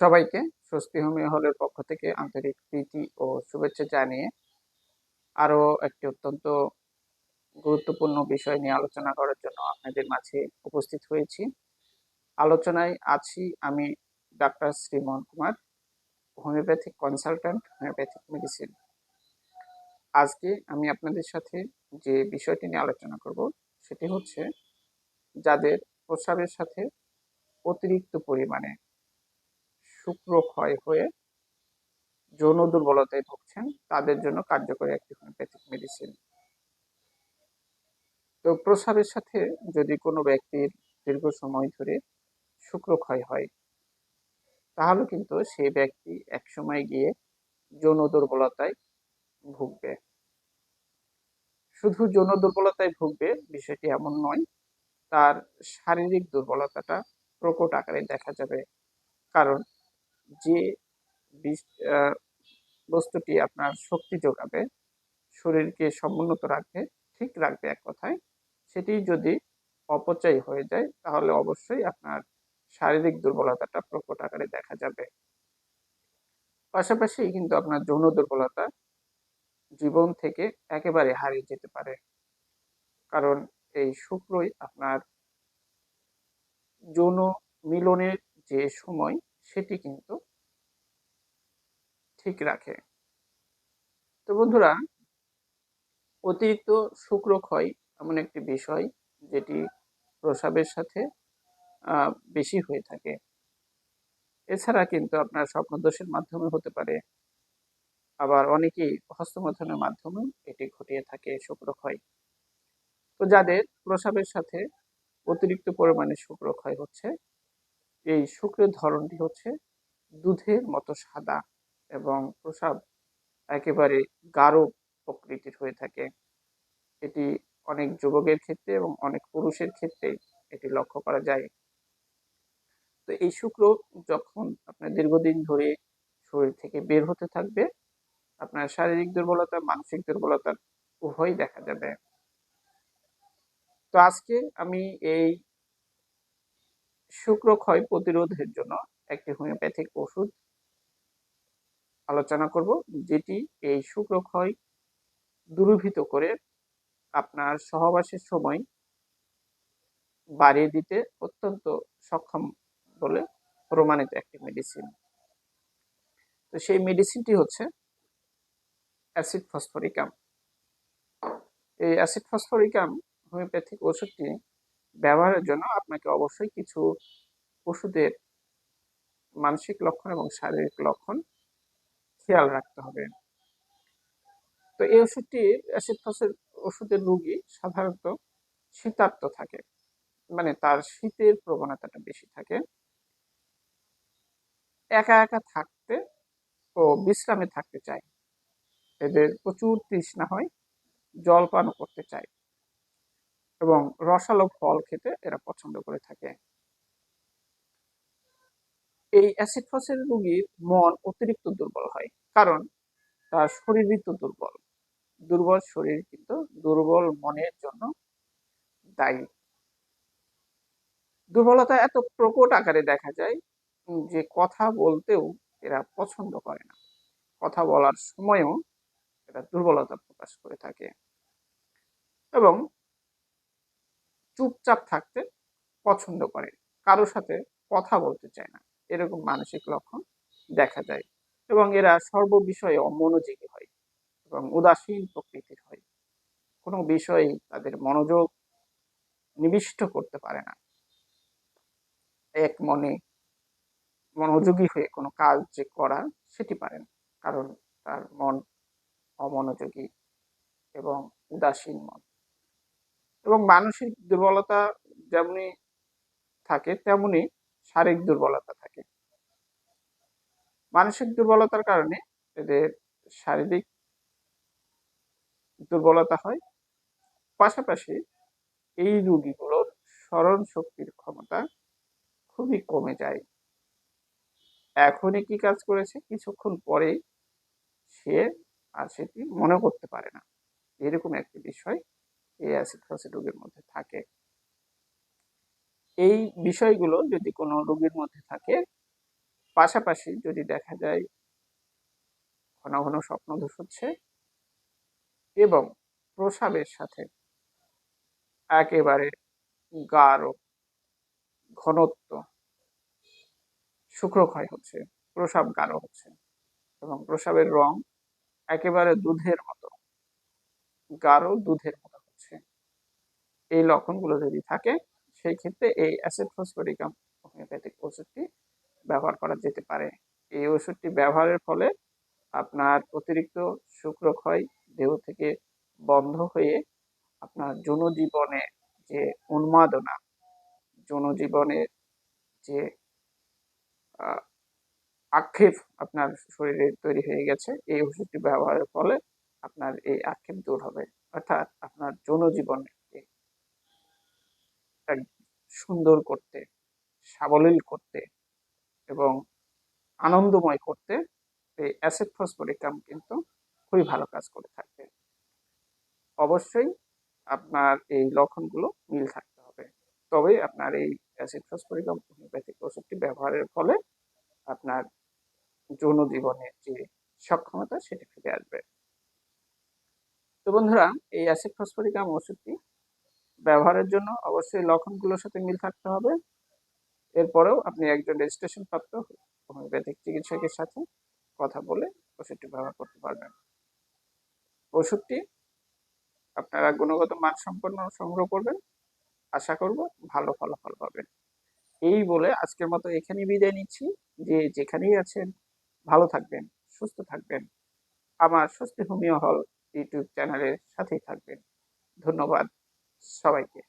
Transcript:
সবাইকে স্বস্তি হোমিও হলের পক্ষ থেকে আন্তরিক প্রীতি ও শুভেচ্ছা জানিয়ে আরও একটি অত্যন্ত গুরুত্বপূর্ণ বিষয় নিয়ে আলোচনা করার জন্য আপনাদের মাঝে উপস্থিত হয়েছি। আলোচনায় আছি আমি doctor Srimohan Kumar, homeopathic consultant, homeopathic medicine. আজকে আমি আপনাদের সাথে যে বিষয়টি নিয়ে আলোচনা করব সেটি হচ্ছে যাদের প্রস্রাবের সাথে অতিরিক্ত পরিমাণে শুক্র ক্ষয় হয়ে যৌন দুর্বলতায় ভুগছেন, তাদের জন্য কার্যকরী একটি হোমিওপ্যাথিক মেডিসিন তো প্রস্রাবের সাথে যদি কোনো ব্যক্তির দীর্ঘ সময় ধরে শুক্র ক্ষয় হয়, তাহলে কিন্তু সেই ব্যক্তি একসময় গিয়ে যৌন দুর্বলতায় ভুগবে। শুধু যৌন দুর্বলতায় ভুগবে, বিষয়টি এমন নয়, তার শারীরিক দুর্বলতাটা প্রকট আকারে দেখা যাবে। কারণ যে বস্তুটি আপনার শক্তি যোগাবে, শরীরকে সমুন্নত রাখবে, ঠিক রাখবে এক কথায়, সেটি যদি অপচয় হয়ে যায়, তাহলে অবশ্যই আপনার শারীরিক দুর্বলতাটা প্রকট আকারে দেখা যাবে। পাশাপাশি কিন্তু আপনার যৌন দুর্বলতা জীবন থেকে একেবারে হারিয়ে যেতে পারে। কারণ এই শুক্রই আপনার যৌন মিলনের যে সময়, সেটি কিন্তু রাখে। তো বন্ধুরা, অতিরিক্ত শুক্রক্ষয় এমন একটি বিষয় যেটি প্রসাবের সাথে বেশি হয়ে থাকে। এছাড়া কিন্তু আপনার স্বপ্নদোষের মাধ্যমে হতে পারে। আবার অনেকেই হস্তমথনের মাধ্যমে এটি ঘটিয়ে থাকে শুক্রক্ষয় তো যাদের প্রসাবের সাথে অতিরিক্ত পরিমাণে শুক্রক্ষয় হচ্ছে, এই শুক্রের ধরনটি হচ্ছে দুধের মতো সাদা। এবং প্রসাব একেবারে গাঢ় প্রকৃতির হয়ে থাকে। এটি অনেক যুবকের ক্ষেত্রে এবং অনেক পুরুষের ক্ষেত্রে এটি লক্ষ্য করা যায়। তো এই শুক্র যখন আপনার দীর্ঘদিন ধরে শরীর থেকে বের হতে থাকবে, আপনার শারীরিক দুর্বলতা, মানসিক দুর্বলতা উভয়ই দেখা যাবে। তো আজকে আমি এই শুক্র ক্ষয় প্রতিরোধের জন্য একটি হোমিওপ্যাথিক ওষুধ আলোচনা করব, যেটি এই শুক্রক্ষয় দূরীভূত করে আপনার সহবাসের সময় বাড়িয়ে দিতে অত্যন্ত সক্ষম বলে প্রমাণিত একটি মেডিসিন তো সেই মেডিসিনটি হচ্ছে অ্যাসিড ফসফরিকাম এই অ্যাসিড ফসফরিকাম হোমিওপ্যাথিক ওষুধটি ব্যবহারের জন্য আপনাকে অবশ্যই কিছু ওষুধের মানসিক লক্ষণ এবং শারীরিক লক্ষণ খেয়াল রাখতে হবে। তো এই ওষুধটি অ্যাসিড ফসের ওষুধের রোগী সাধারণত শীতার্থ থাকে। মানে তার শীতের প্রবণতাটা বেশি থাকে। একা একা থাকতে ও বিশ্রামে থাকতে চায়। এদের প্রচুর তৃষ্ণা হয় জল পানও করতে চায় এবং রসালো ফল খেতে এরা পছন্দ করে থাকে। এই অ্যাসিড ফসের রোগীর মন অতিরিক্ত দুর্বল হয়। কারণ তার শরীর ঋতু দুর্বল। দুর্বল শরীর কিন্তু দুর্বল মনের জন্য দায়ী। দুর্বলতা এত প্রকট আকারে দেখা যায় যে কথা বলতেও এরা পছন্দ করে না। কথা বলার সময়ও এরা দুর্বলতা প্রকাশ করে থাকে। এবং চুপচাপ থাকতে পছন্দ করে। কারোর সাথে কথা বলতে চায় না। এরকম মানসিক লক্ষণ দেখা যায় এবং এরা সর্ববিষয়ে অমনোযোগী হয় এবং উদাসীন প্রকৃতির হয়। কোনো বিষয়ে তাদের মনোযোগ নিবিষ্ট করতে পারে না। এক মনে মনোযোগী হয়ে কোনো কাজ যে করা সেটি পারেন কারণ তার মন অমনোযোগী এবং উদাসীন মন। এবং মানসিক দুর্বলতা যেমনি থাকে, তেমনি শারীরিক দুর্বলতা মানসিক দুর্বলতার কারণে এদের শারীরিক দুর্বলতা হয়। পাশাপাশি এই রোগীগুলোর স্মরণ শক্তির ক্ষমতা খুবই কমে যায়। এখনই কি কাজ করেছে? কিছুক্ষণ পরে সে আর সেটি মনে করতে পারে না। এরকম একটি বিষয় এই অ্যাসিড রোগের মধ্যে থাকে। এই বিষয়গুলো যদি কোনো রোগীর মধ্যে থাকে পাশাপাশি যদি দেখা যায় ঘন ঘন স্বপ্নদোষ হচ্ছে এবং প্রসাবের সাথে একেবারে গাঢ় ঘনত্ব শুক্রক্ষয় হচ্ছে, প্রসাব গাঢ় হচ্ছে এবং প্রসাবের রং একেবারে দুধের মতো, গাঢ় দুধের মতো হচ্ছে। এই লক্ষণগুলো যদি থাকে, সেই ক্ষেত্রে এই অ্যাসিড ফসফরিকাম হোমিওপ্যাথিক ওষুধটি ব্যবহার করা যেতে পারে। এই ওষুধটি ব্যবহারের ফলে আপনার অতিরিক্ত শুক্রক্ষয় দেহ থেকে বন্ধ হয়ে আপনার জনজীবনে যে উন্মাদনা জনজীবনের যে আক্ষেপ আপনার শরীরে তৈরি হয়ে গেছে, এই ওষুধটি ব্যবহারের ফলে আপনার এই আক্ষেপ দূর হবে। অর্থাৎ আপনার জনজীবনকে সুন্দর করতে, সাবলীল করতে এবং আনন্দময় করতে এই অ্যাসিড ফসফরিকাম কিন্তু খুবই ভালো কাজ করে থাকবে অবশ্যই আপনার এই লক্ষণগুলো মিল থাকতে হবে। তবেই আপনার এই অ্যাসিড ফসফরিকাম হোমিওপ্যাথিক ওষুধটি ব্যবহারের ফলে আপনার যৌন জীবনের যে সক্ষমতা সেটি ফিরে আসবে। তো বন্ধুরা, এই অ্যাসিড ফসফরিকাম ওষুধটি ব্যবহারের জন্য অবশ্যই লক্ষণগুলোর সাথে মিল থাকতে হবে। এরপরেও আপনি একজন রেজিস্ট্রেশন প্রাপ্ত হোমিওপ্যাথিক চিকিৎসকের সাথে কথা বলে ওষুধটি ব্যবহার করতে পারবেন। ওষুধটি আপনারা গুণগত মান সম্পন্ন সংগ্রহ করবেন। আশা করব ভালো ফলাফল পাবেন। এই বলে আজকের মতো এখানেই বিদায় নিচ্ছি। যে যেখানেই আছেন, ভালো থাকবেন, সুস্থ থাকবেন। আমার স্বস্তি হোমিও হল ইউটিউব চ্যানেলের সাথেই থাকবেন। ধন্যবাদ সবাইকে।